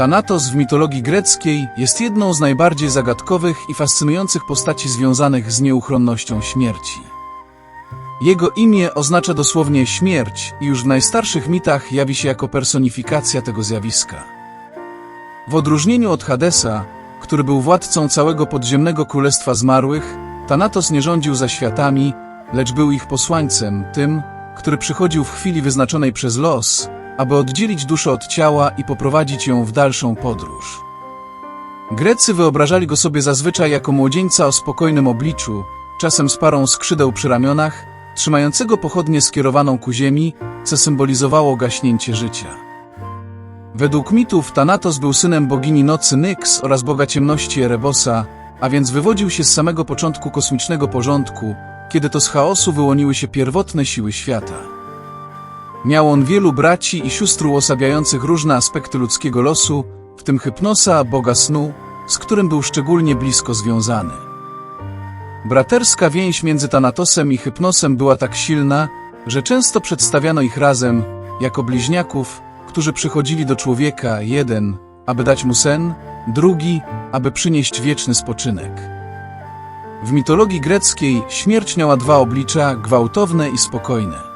Thanatos w mitologii greckiej jest jedną z najbardziej zagadkowych i fascynujących postaci związanych z nieuchronnością śmierci. Jego imię oznacza dosłownie śmierć i już w najstarszych mitach jawi się jako personifikacja tego zjawiska. W odróżnieniu od Hadesa, który był władcą całego podziemnego królestwa zmarłych, Thanatos nie rządził za światami, lecz był ich posłańcem, tym, który przychodził w chwili wyznaczonej przez los, aby oddzielić duszę od ciała i poprowadzić ją w dalszą podróż. Grecy wyobrażali go sobie zazwyczaj jako młodzieńca o spokojnym obliczu, czasem z parą skrzydeł przy ramionach, trzymającego pochodnię skierowaną ku ziemi, co symbolizowało gaśnięcie życia. Według mitów Thanatos był synem bogini nocy Nyx oraz boga ciemności Erebosa, a więc wywodził się z samego początku kosmicznego porządku, kiedy to z chaosu wyłoniły się pierwotne siły świata. Miał on wielu braci i sióstr uosabiających różne aspekty ludzkiego losu, w tym Hypnosa, boga snu, z którym był szczególnie blisko związany. Braterska więź między Thanatosem i Hypnosem była tak silna, że często przedstawiano ich razem, jako bliźniaków, którzy przychodzili do człowieka, jeden, aby dać mu sen, drugi, aby przynieść wieczny spoczynek. W mitologii greckiej śmierć miała dwa oblicza, gwałtowne i spokojne.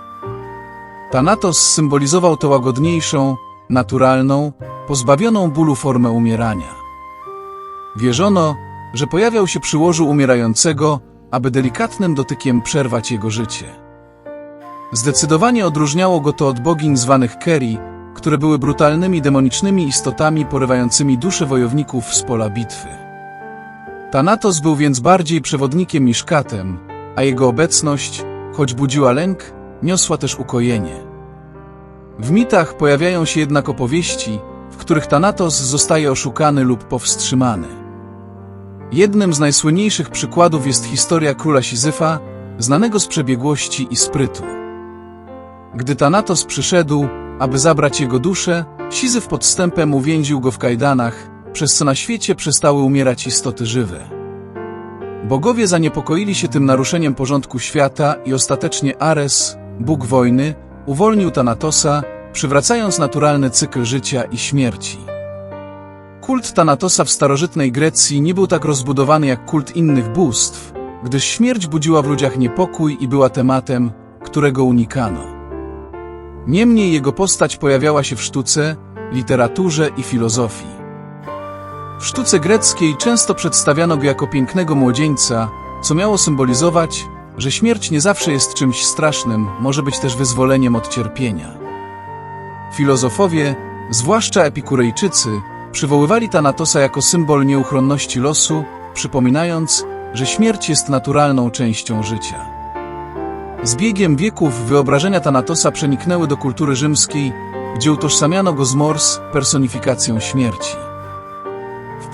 Thanatos symbolizował tę łagodniejszą, naturalną, pozbawioną bólu formę umierania. Wierzono, że pojawiał się przy łożu umierającego, aby delikatnym dotykiem przerwać jego życie. Zdecydowanie odróżniało go to od bogiń zwanych Keri, które były brutalnymi demonicznymi istotami porywającymi dusze wojowników z pola bitwy. Thanatos był więc bardziej przewodnikiem niż katem, a jego obecność, choć budziła lęk, niosła też ukojenie. W mitach pojawiają się jednak opowieści, w których Thanatos zostaje oszukany lub powstrzymany. Jednym z najsłynniejszych przykładów jest historia króla Sizyfa, znanego z przebiegłości i sprytu. Gdy Thanatos przyszedł, aby zabrać jego duszę, Sizyf podstępem uwięził go w kajdanach, przez co na świecie przestały umierać istoty żywe. Bogowie zaniepokoili się tym naruszeniem porządku świata i ostatecznie Ares, Bóg wojny, uwolnił Thanatosa, przywracając naturalny cykl życia i śmierci. Kult Thanatosa w starożytnej Grecji nie był tak rozbudowany jak kult innych bóstw, gdyż śmierć budziła w ludziach niepokój i była tematem, którego unikano. Niemniej jego postać pojawiała się w sztuce, literaturze i filozofii. W sztuce greckiej często przedstawiano go jako pięknego młodzieńca, co miało symbolizować, że śmierć nie zawsze jest czymś strasznym, może być też wyzwoleniem od cierpienia. Filozofowie, zwłaszcza epikurejczycy, przywoływali Thanatosa jako symbol nieuchronności losu, przypominając, że śmierć jest naturalną częścią życia. Z biegiem wieków wyobrażenia Thanatosa przeniknęły do kultury rzymskiej, gdzie utożsamiano go z Mors, personifikacją śmierci.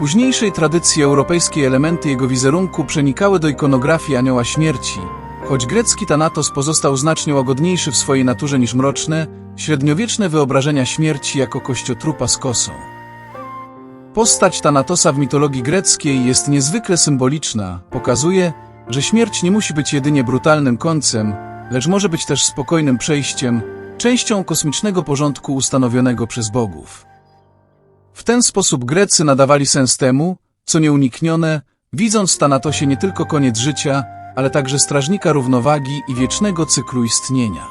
Późniejszej tradycji europejskiej elementy jego wizerunku przenikały do ikonografii anioła śmierci, choć grecki Thanatos pozostał znacznie łagodniejszy w swojej naturze niż mroczne, średniowieczne wyobrażenia śmierci jako kościotrupa z kosą. Postać Thanatosa w mitologii greckiej jest niezwykle symboliczna, pokazuje, że śmierć nie musi być jedynie brutalnym końcem, lecz może być też spokojnym przejściem, częścią kosmicznego porządku ustanowionego przez bogów. W ten sposób Grecy nadawali sens temu, co nieuniknione, widząc Thanatosie nie tylko koniec życia, ale także strażnika równowagi i wiecznego cyklu istnienia.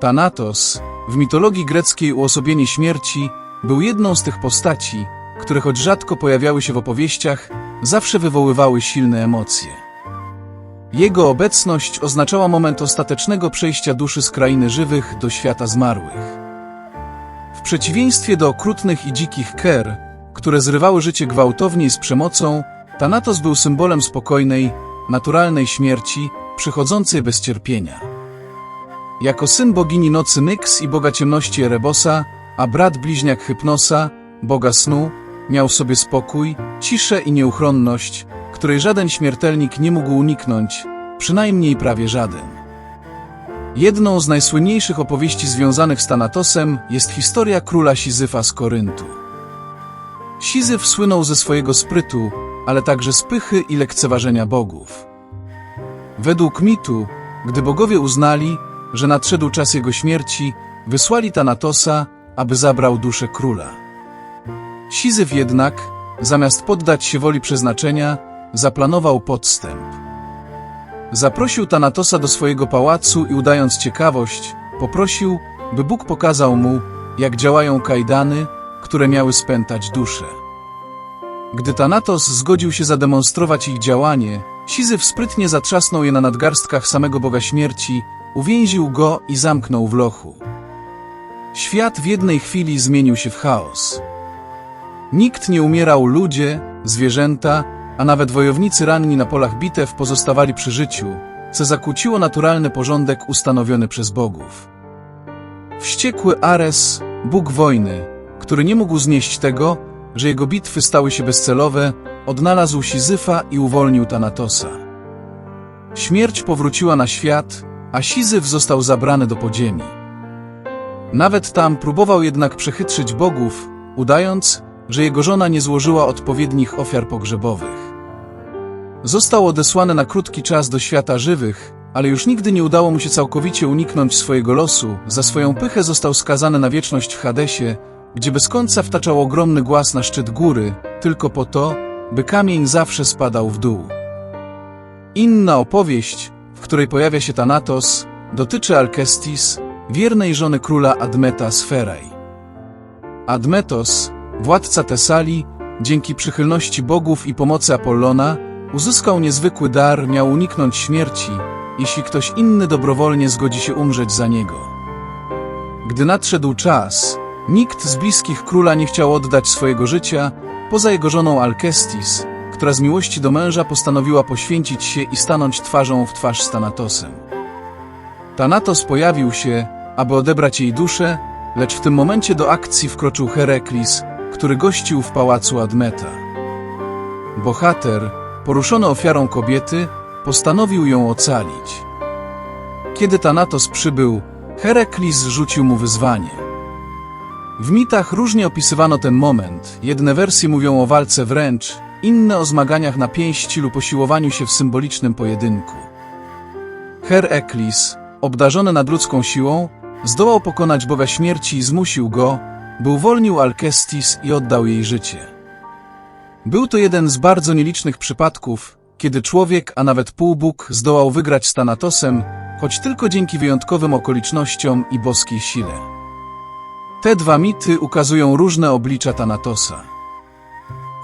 Thanatos, w mitologii greckiej uosobienie śmierci, był jedną z tych postaci, które choć rzadko pojawiały się w opowieściach, zawsze wywoływały silne emocje. Jego obecność oznaczała moment ostatecznego przejścia duszy z krainy żywych do świata zmarłych. W przeciwieństwie do okrutnych i dzikich ker, które zrywały życie gwałtownie i z przemocą, Thanatos był symbolem spokojnej, naturalnej śmierci, przychodzącej bez cierpienia. Jako syn bogini nocy Nyx i boga ciemności Erebosa, a brat bliźniak Hypnosa, boga snu, miał sobie spokój, ciszę i nieuchronność, której żaden śmiertelnik nie mógł uniknąć, przynajmniej prawie żaden. Jedną z najsłynniejszych opowieści związanych z Thanatosem jest historia króla Sizyfa z Koryntu. Sizyf słynął ze swojego sprytu, ale także z pychy i lekceważenia bogów. Według mitu, gdy bogowie uznali, że nadszedł czas jego śmierci, wysłali Thanatosa, aby zabrał duszę króla. Sizyf jednak, zamiast poddać się woli przeznaczenia, zaplanował podstęp. Zaprosił Tanatosa do swojego pałacu i udając ciekawość, poprosił, by Bóg pokazał mu, jak działają kajdany, które miały spętać duszę. Gdy Thanatos zgodził się zademonstrować ich działanie, Sizyf sprytnie zatrzasnął je na nadgarstkach samego Boga Śmierci, uwięził go i zamknął w lochu. Świat w jednej chwili zmienił się w chaos. Nikt nie umierał, ludzie, zwierzęta, a nawet wojownicy ranni na polach bitew pozostawali przy życiu, co zakłóciło naturalny porządek ustanowiony przez bogów. Wściekły Ares, bóg wojny, który nie mógł znieść tego, że jego bitwy stały się bezcelowe, odnalazł Sizyfa i uwolnił Tanatosa. Śmierć powróciła na świat, a Sizyf został zabrany do podziemi. Nawet tam próbował jednak przechytrzyć bogów, udając, że jego żona nie złożyła odpowiednich ofiar pogrzebowych. Został odesłany na krótki czas do świata żywych, ale już nigdy nie udało mu się całkowicie uniknąć swojego losu, za swoją pychę został skazany na wieczność w Hadesie, gdzie bez końca wtaczał ogromny głaz na szczyt góry, tylko po to, by kamień zawsze spadał w dół. Inna opowieść, w której pojawia się Thanatos, dotyczy Alkestis, wiernej żony króla Admeta z Ferej. Admetos, władca Tesalii, dzięki przychylności bogów i pomocy Apollona, uzyskał niezwykły dar, miał uniknąć śmierci, jeśli ktoś inny dobrowolnie zgodzi się umrzeć za niego. Gdy nadszedł czas, nikt z bliskich króla nie chciał oddać swojego życia, poza jego żoną Alkestis, która z miłości do męża postanowiła poświęcić się i stanąć twarzą w twarz z Tanatosem. Thanatos pojawił się, aby odebrać jej duszę, lecz w tym momencie do akcji wkroczył Heraklis, który gościł w pałacu Admeta. Bohater, poruszony ofiarą kobiety, postanowił ją ocalić. Kiedy Thanatos przybył, Heraklis rzucił mu wyzwanie. W mitach różnie opisywano ten moment. Jedne wersje mówią o walce wręcz, inne o zmaganiach na pięści lub posiłowaniu się w symbolicznym pojedynku. Heraklis, obdarzony nadludzką siłą, zdołał pokonać Boga Śmierci i zmusił go, by uwolnił Alkestis i oddał jej życie. Był to jeden z bardzo nielicznych przypadków, kiedy człowiek, a nawet półbóg, zdołał wygrać z Tanatosem, choć tylko dzięki wyjątkowym okolicznościom i boskiej sile. Te dwa mity ukazują różne oblicza Tanatosa.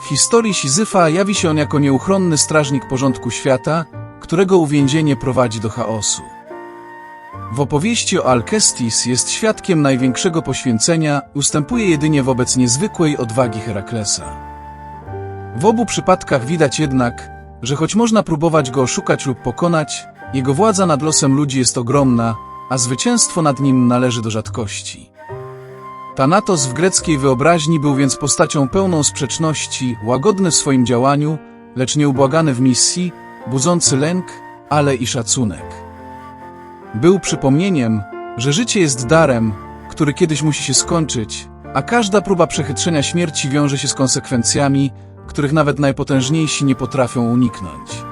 W historii Sizyfa jawi się on jako nieuchronny strażnik porządku świata, którego uwięzienie prowadzi do chaosu. W opowieści o Alkestis jest świadkiem największego poświęcenia, ustępuje jedynie wobec niezwykłej odwagi Heraklesa. W obu przypadkach widać jednak, że choć można próbować go oszukać lub pokonać, jego władza nad losem ludzi jest ogromna, a zwycięstwo nad nim należy do rzadkości. Thanatos w greckiej wyobraźni był więc postacią pełną sprzeczności, łagodny w swoim działaniu, lecz nieubłagany w misji, budzący lęk, ale i szacunek. Był przypomnieniem, że życie jest darem, który kiedyś musi się skończyć, a każda próba przechytrzenia śmierci wiąże się z konsekwencjami, których nawet najpotężniejsi nie potrafią uniknąć.